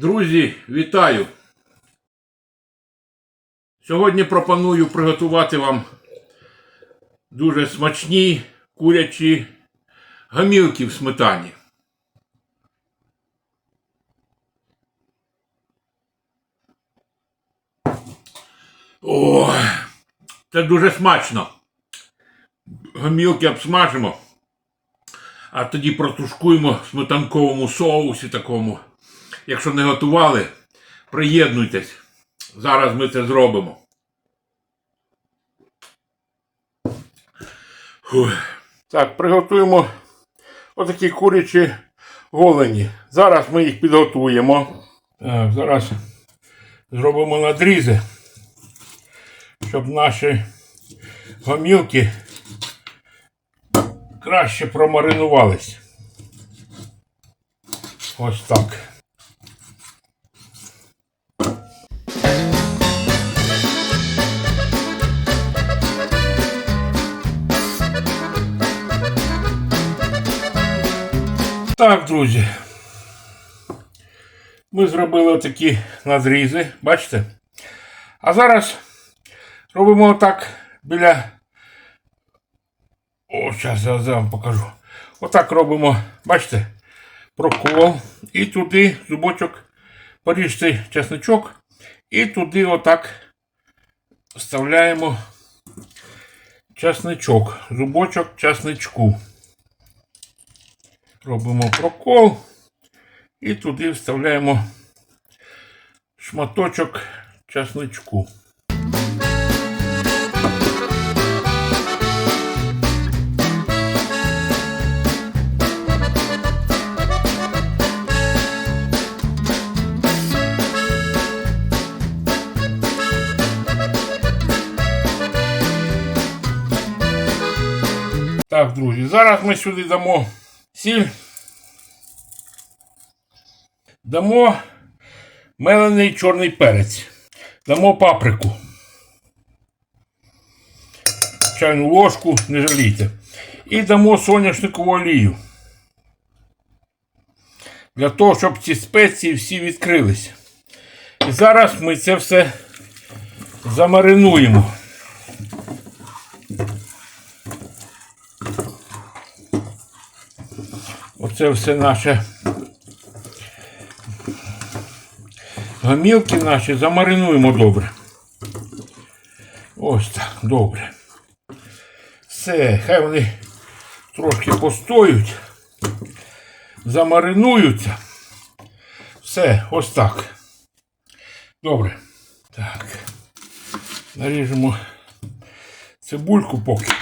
Друзі, вітаю! Сьогодні пропоную приготувати вам дуже смачні курячі гамілки в сметані. О, це дуже смачно. Гамілки обсмажимо, а тоді протушкуємо в сметанковому соусі такому. Якщо не готували, приєднуйтесь. Зараз ми це зробимо. Фух. Так, приготуємо отакі курячі голені. Зараз ми їх підготуємо. Так, зараз зробимо надрізи, щоб наші гомілки краще промаринувались. Ось так. Так, друзі. Ми зробили такі надрізи, бачите? А зараз робимо так біля. О, зараз я вам покажу. Отак робимо, бачите, прокол. І туди зубочок поріжте чесночок. І туди отак вставляємо чесничок, зубочок чесничку. Робимо прокол і туди вставляємо шматочок чесничку. Так, друзі, зараз ми сюди дамо сіль. Дамо мелений чорний перець. Дамо паприку. Чайну ложку, не жалійте. І дамо соняшникову олію. Для того, щоб ці спеції всі відкрилися. І зараз ми це все замаринуємо. Оце все наше гамілки наші замаринуємо добре. Ось так, добре. Все, хай вони трошки постоють, замаринуються. Все, ось так. Добре. Так. Наріжемо цибульку поки.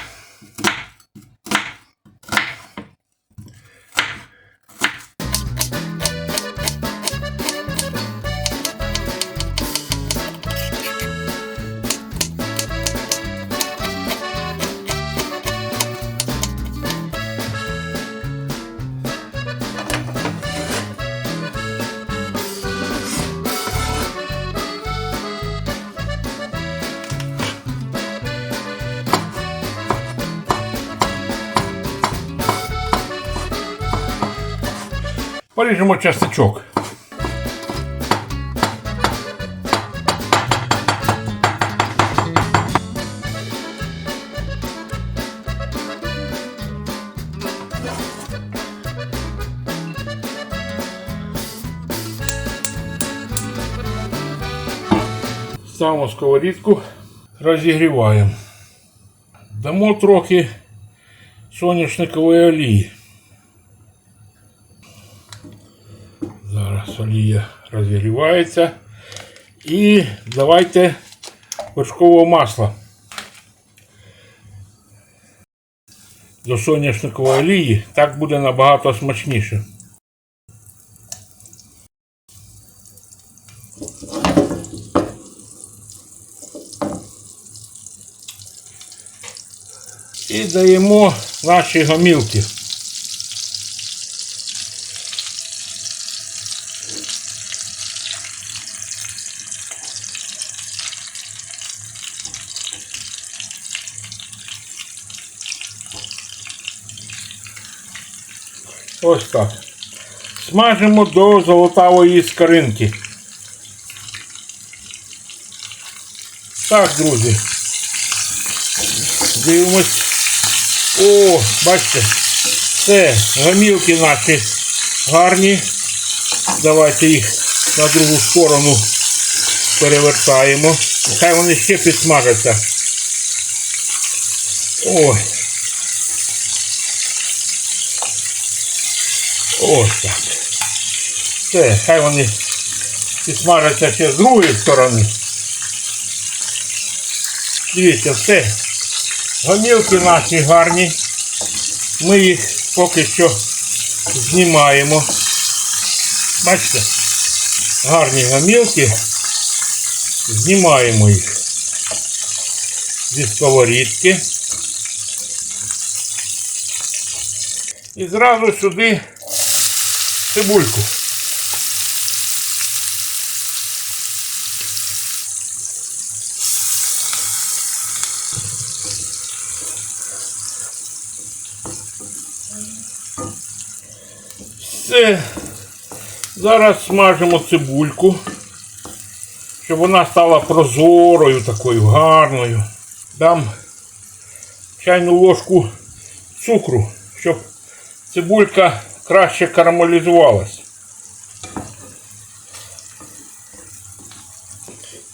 Поріжемо частичок. Ставимо сковорідку, розігріваємо. Дамо трохи соняшникової олії. Зараз олія розігрівається. І давайте вершкового масла. До соняшникової олії так буде набагато смачніше. І даємо наші гомілки. Ось так. Смажимо до золотавої скоринки. Так, друзі. Дивимось. О, бачите, це гамілки наші гарні. Давайте їх на другу сторону перевертаємо. Хай вони ще підсмажаться. Ой. Ось так. Все, хай вони підсмажаться ще з другої сторони. Дивіться, все. Гомілки наші гарні. Ми їх поки що знімаємо. Бачите? Гарні гомілки. Знімаємо їх зі сковорідки. І зразу сюди цибульку. Все. Зараз смажимо цибульку, щоб вона стала прозорою, такою гарною. Дам чайну ложку цукру, щоб цибулька краще карамелізувалась.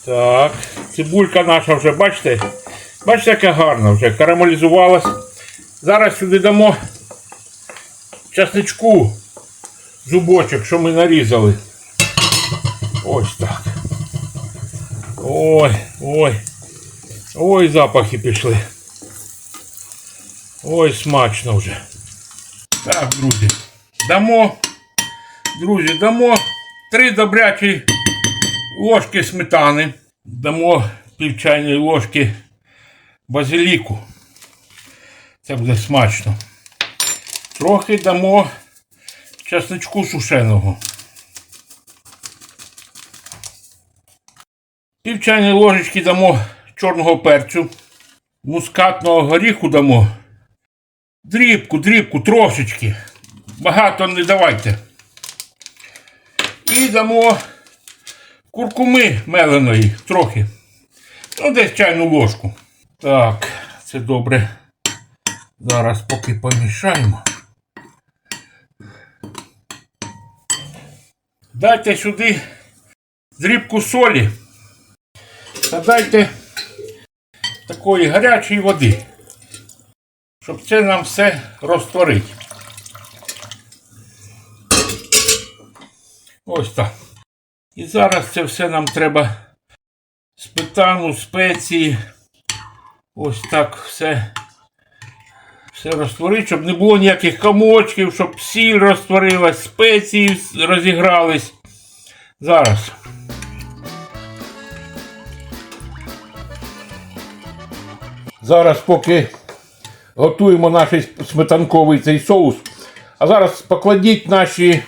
Так, цибулька наша вже, бачите? Бачите, яка гарна вже карамелізувалась. Зараз сюди дамо часничку зубочок, що ми нарізали. Ось так. Ой, ой. Ой, запахи пішли. Ой, смачно вже. Так, друзі. Дамо, друзі, дамо три добрячі ложки сметани. Дамо пів чайної ложки базиліку. Це буде смачно. Трохи дамо часничку сушеного. Пів чайної ложечки дамо чорного перцю. Мускатного горіху дамо. Дрібку, дрібку, трошечки. Багато не давайте. І дамо куркуми меленої трохи. Ну, десь чайну ложку. Так, це добре. Зараз поки помішаємо. Дайте сюди дрібку солі та дайте такої гарячої води, щоб це нам все розтворити. Ось так. І зараз це все нам треба сметану, спеції. Ось так все. Все розтворити, щоб не було ніяких комочків, щоб сіль розтворилась, спеції розігрались. Зараз. Зараз поки готуємо наш сметанковий цей соус. А зараз покладіть наші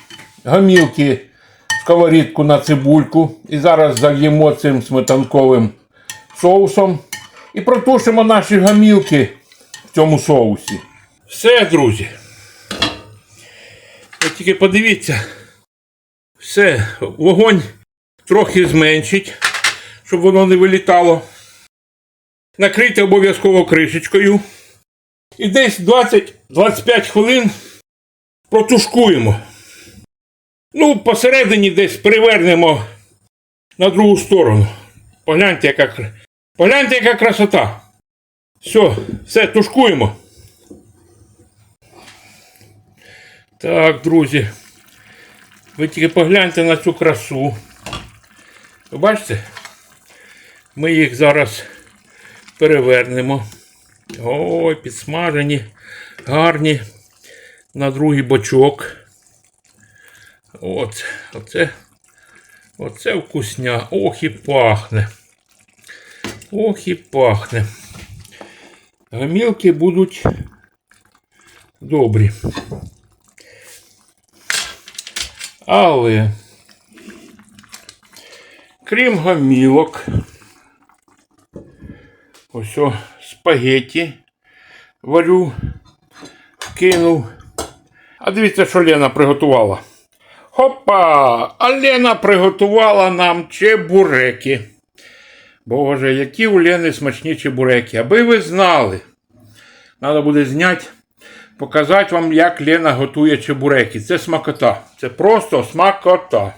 гомілки в сковорідку на цибульку. І зараз зальємо цим сметанковим соусом. І протушимо наші гомілки в цьому соусі. Все, друзі. Ви тільки подивіться. Все, вогонь трохи зменшить, щоб воно не вилітало. Накрийте обов'язково кришечкою. І десь 20-25 хвилин протушкуємо. Ну, посередині десь привернемо на другу сторону. Погляньте, яка, погляньте, яка красота. Все, все, тушкуємо. Так, друзі. Ви тільки погляньте на цю красу. Ви бачите? Ми їх зараз перевернемо. Ой, підсмажені, гарні. На другий бочок. От, оце, оце вкусня. Ох і пахне. Ох і пахне. Гомілки будуть добрі. Але, крім гомілок, ось о, варю, вкинув. А дивіться, що Лена приготувала. Хопа! А Лена приготувала нам чебуреки. Боже, які у Лени смачні чебуреки. Аби ви знали. Треба буде зняти, показати вам, як Лена готує чебуреки. Це смакота. Це просто смакота.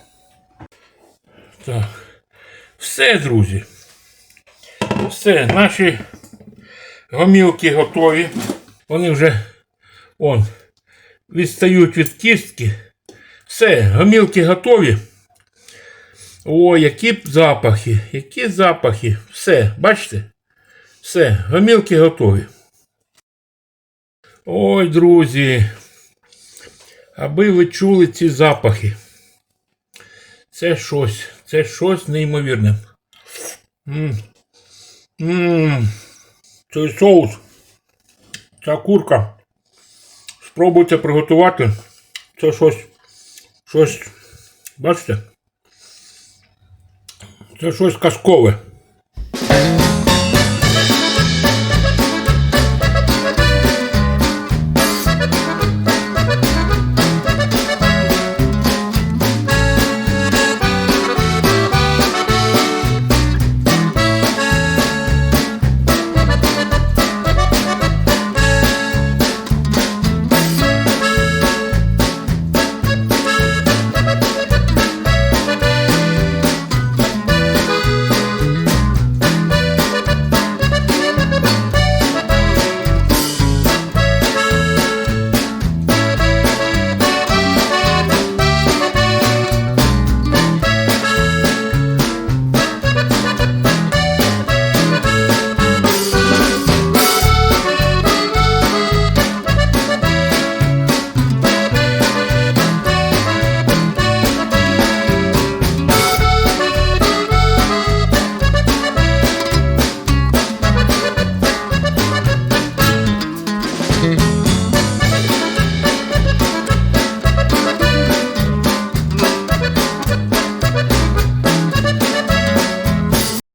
Так. Все, друзі. Все, наші гомілки готові. Вони вже он, відстають від кістки. Все, гомілки готові. О, які запахи, які запахи. Все, бачите? Все, гомілки готові. Ой, друзі. Аби ви чули ці запахи. Це щось, це щось неймовірне. М. М. Цей соус. Ця курка. Спробуйте приготувати. Це щось. Щось. Бачите? Це щось казкове.